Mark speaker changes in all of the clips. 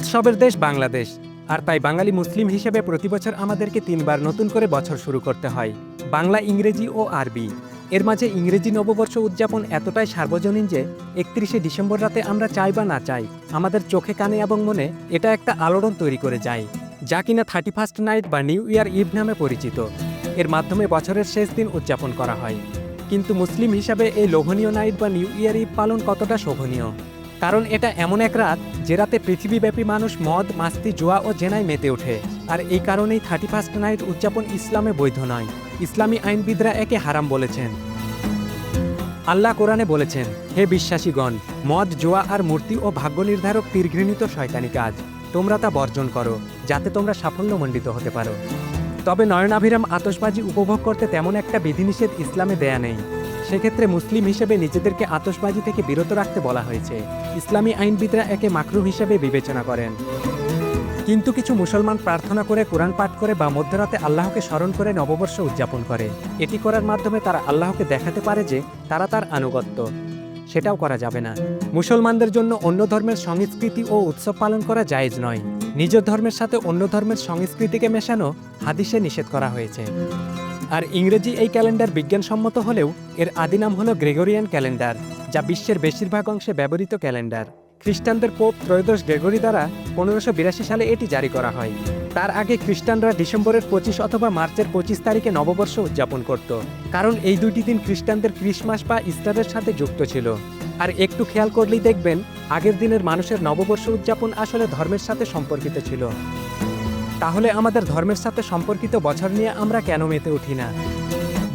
Speaker 1: উৎসবের দেশ বাংলাদেশ। আর তাই বাঙালি মুসলিম হিসেবে প্রতি বছর আমাদেরকে তিনবার নতুন করে বছর শুরু করতে হয়, বাংলা, ইংরেজি ও আরবি। এর মাঝে ইংরেজি নববর্ষ উদযাপন এতটাই সার্বজনীন যে, একত্রিশে ডিসেম্বর রাতে আমরা চাই বা না চাই, আমাদের চোখে, কানে এবং মনে এটা একটা আলোড়ন তৈরি করে যায়, যা কিনা থার্টি ফার্স্ট নাইট বা নিউ ইয়ার ইভ নামে পরিচিত। এর মাধ্যমে বছরের শেষ দিন উদযাপন করা হয়। কিন্তু মুসলিম হিসাবে এই লোভনীয় নাইট বা নিউ ইয়ার ইভ পালন কতটা শোভনীয়? কারণ এটা এমন এক রাত যে রাতে পৃথিবীব্যাপী মানুষ মদ, মাস্তি, জোয়া ও জেনায় মেতে ওঠে। আর এই কারণেই থার্টি ফার্স্ট নাইট উদযাপন ইসলামে বৈধ নয়। ইসলামী আইনবিদরা একে হারাম বলেছেন। আল্লাহ কোরআনে বলেছেন, হে বিশ্বাসীগণ, মদ, জোয়া আর মূর্তি ও ভাগ্য নির্ধারক তীরঘৃণিত শয়তানি কাজ। তোমরা তা বর্জন করো, যাতে তোমরা সাফল্যমণ্ডিত হতে পারো। তবে নয়নাভিরাম আতশবাজি উপভোগ করতে তেমন একটা বিধিনিষেধ ইসলামে দেয়া নেই। সেক্ষেত্রে মুসলিম হিসেবে নিজেদেরকে আতসবাজি থেকে বিরত রাখতে বলা হয়েছে। ইসলামী আইনবিদরা একে মাকরু হিসেবে বিবেচনা করেন। কিন্তু কিছু মুসলমান প্রার্থনা করে কোরআন পাঠ করে বা মধ্যরাতে আল্লাহকে স্মরণ করে নববর্ষ উদযাপন করে। এটি করার মাধ্যমে তারা আল্লাহকে দেখাতে পারে যে তারা তার আনুগত্য। সেটাও করা যাবে না। মুসলমানদের জন্য অন্য ধর্মের সংস্কৃতি ও উৎসব পালন করা জায়েজ নয়। নিজ ধর্মের সাথে অন্য ধর্মের সংস্কৃতিকে মেশানো হাদিসে নিষেধ করা হয়েছে। আর ইংরেজি এই ক্যালেন্ডার বিজ্ঞানসম্মত হলেও এর আদি নাম হলো গ্রেগরিয়ান ক্যালেন্ডার, যা বিশ্বের বেশিরভাগ অংশে ব্যবহৃত ক্যালেন্ডার। খ্রিস্টানদের পোপ ত্রয়োদশ গ্রেগরি দ্বারা পনেরোশো বিরাশি সালে এটি জারি করা হয়। তার আগে খ্রিস্টানরা ডিসেম্বরের পঁচিশ অথবা মার্চের পঁচিশ তারিখে নববর্ষ উদযাপন করত। কারণ এই দুটি দিন খ্রিস্টানদের ক্রিসমাস বা ইস্টারের সাথে যুক্ত ছিল। আর একটু খেয়াল করলেই দেখবেন, আগের দিনের মানুষের নববর্ষ উদযাপন আসলে ধর্মের সাথে সম্পর্কিত ছিল। তাহলে আমাদের ধর্মের সাথে সম্পর্কিত বছর নিয়ে আমরা কেন মেতে উঠি না?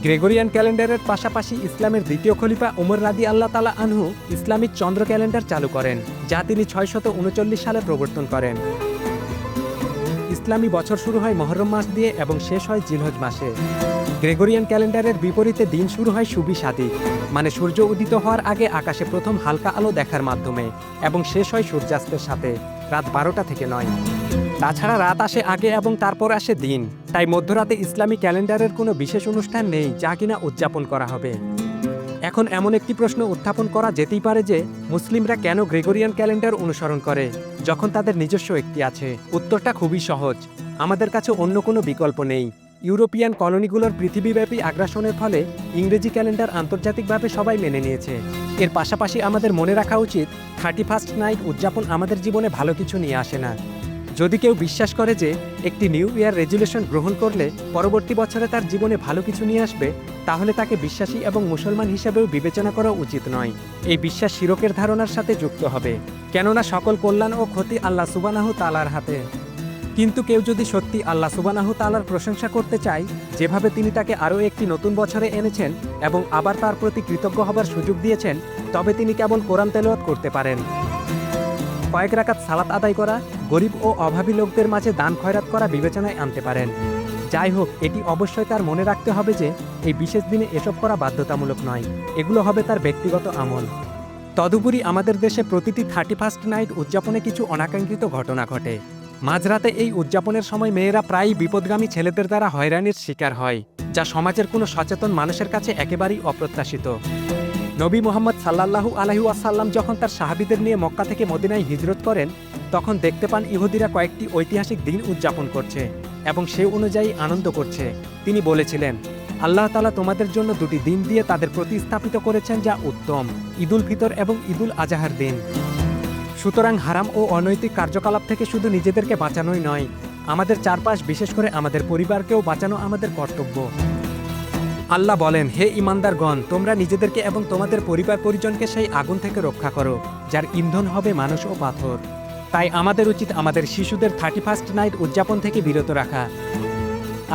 Speaker 1: গ্রেগরিয়ান ক্যালেন্ডারের পাশাপাশি ইসলামের দ্বিতীয় খলিফা উমর রাদি আল্লাহ তালা আনহু ইসলামিক চন্দ্র ক্যালেন্ডার চালু করেন, যা তিনি ছয়শত উনচল্লিশ সালে প্রবর্তন করেন। ইসলামী বছর শুরু হয় মহরম মাস দিয়ে এবং শেষ হয় জিলহজ মাসে। গ্রেগরিয়ান ক্যালেন্ডারের বিপরীতে দিন শুরু হয় সুবি সাদিক মানে সূর্য উদিত হওয়ার আগে আকাশে প্রথম হালকা আলো দেখার মাধ্যমে, এবং শেষ হয় সূর্যাস্তের সাথে। রাত বারোটা থেকে নয়। তাছাড়া রাত আসে আগে এবং তারপর আসে দিন। তাই মধ্যরাতে ইসলামী ক্যালেন্ডারের কোনো বিশেষ অনুষ্ঠান নেই যা কিনা উদযাপন করা হবে। এখন এমন একটি প্রশ্ন উত্থাপন করা যেতেই পারে যে, মুসলিমরা কেন গ্রেগরিয়ান ক্যালেন্ডার অনুসরণ করে, যখন তাদের নিজস্ব একটি আছে। উত্তরটা খুবই সহজ। আমাদের কাছে অন্য কোনো বিকল্প নেই। ইউরোপিয়ান কলোনিগুলোর পৃথিবীব্যাপী আগ্রাসনের ফলে ইংরেজি ক্যালেন্ডার আন্তর্জাতিকভাবে সবাই মেনে নিয়েছে। এর পাশাপাশি আমাদের মনে রাখা উচিত, থার্টি ফার্স্ট নাইট উদযাপন আমাদের জীবনে ভালো কিছু নিয়ে আসে না। যদি কেউ বিশ্বাস করে যে একটি নিউ ইয়ার রেজুলেশন গ্রহণ করলে পরবর্তী বছরে তার জীবনে ভালো কিছু নিয়ে আসবে, তাহলে তাকে বিশ্বাসী এবং মুসলমান হিসেবেও বিবেচনা করা উচিত নয়। এই বিশ্বাস শিরকের ধারণার সাথে যুক্ত হবে। কেননা সকল কল্যাণ ও ক্ষতি আল্লাহ সুবানাহু তালার হাতে। কিন্তু কেউ যদি সত্যি আল্লাহ সুবানাহু তালার প্রশংসা করতে চায়, যেভাবে তিনি তাকে আরও একটি নতুন বছরে এনেছেন এবং আবার তার প্রতি কৃতজ্ঞ হবার সুযোগ দিয়েছেন, তবে তিনি কেবল কোরআন তেলাওয়াত করতে পারেন। কয়েক রাকাত সালাত আদায় করা, গরিব ও অভাবী লোকদের মাঝে দান খয়রাত করা বিবেচনায় আনতে পারেন। যাই হোক, এটি অবশ্যই তার মনে রাখতে হবে যে, এই বিশেষ দিনে এসব করা বাধ্যতামূলক নয়। এগুলো হবে তার ব্যক্তিগত আমল। তদুপরি আমাদের দেশে প্রতিটি থার্টি ফার্স্ট নাইট উদযাপনে কিছু অনাকাঙ্ক্ষিত ঘটনা ঘটে। মাঝরাতে এই উদযাপনের সময় মেয়েরা প্রায়ই বিপদগামী ছেলেদের দ্বারা হয়রানির শিকার হয়, যা সমাজের কোনো সচেতন মানুষের কাছে একেবারেই অপ্রত্যাশিত। নবী মোহাম্মদ সাল্লাল্লাহু আলহি আসাল্লাম যখন তার সাহাবিদের নিয়ে মক্কা থেকে মদিনায় হিজরত করেন, তখন দেখতে পান ইহুদিরা কয়েকটি ঐতিহাসিক দিন উদযাপন করছে এবং সে অনুযায়ী আনন্দ করছে। তিনি বলেছিলেন, আল্লাহ তালা তোমাদের জন্য দুটি দিন দিয়ে তাদের প্রতিস্থাপিত করেছেন যা উত্তম, ঈদুল ফিতর এবং ঈদুল আজাহার দিন। সুতরাং হারাম ও অনৈতিক কার্যকলাপ থেকে শুধু নিজেদেরকে বাঁচানোই নয়, আমাদের চারপাশ, বিশেষ করে আমাদের পরিবারকেও বাঁচানো আমাদের কর্তব্য। আল্লাহ বলেন, হে ইমানদারগণ তোমরা নিজেদেরকে এবং তোমাদের পরিবার পরিজনকে সেই আগুন থেকে রক্ষা করো, যার ইন্ধন হবে মানুষ ও পাথর। তাই আমাদের উচিত আমাদের শিশুদের থার্টি ফার্স্ট নাইট উদযাপন থেকে বিরত রাখা।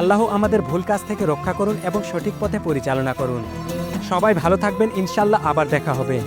Speaker 1: আল্লাহ আমাদের ভুল কাজ থেকে রক্ষা করুন এবং সঠিক পথে পরিচালনা করুন। সবাই ভালো থাকবেন ইনশাল্লাহ আবার দেখা হবে।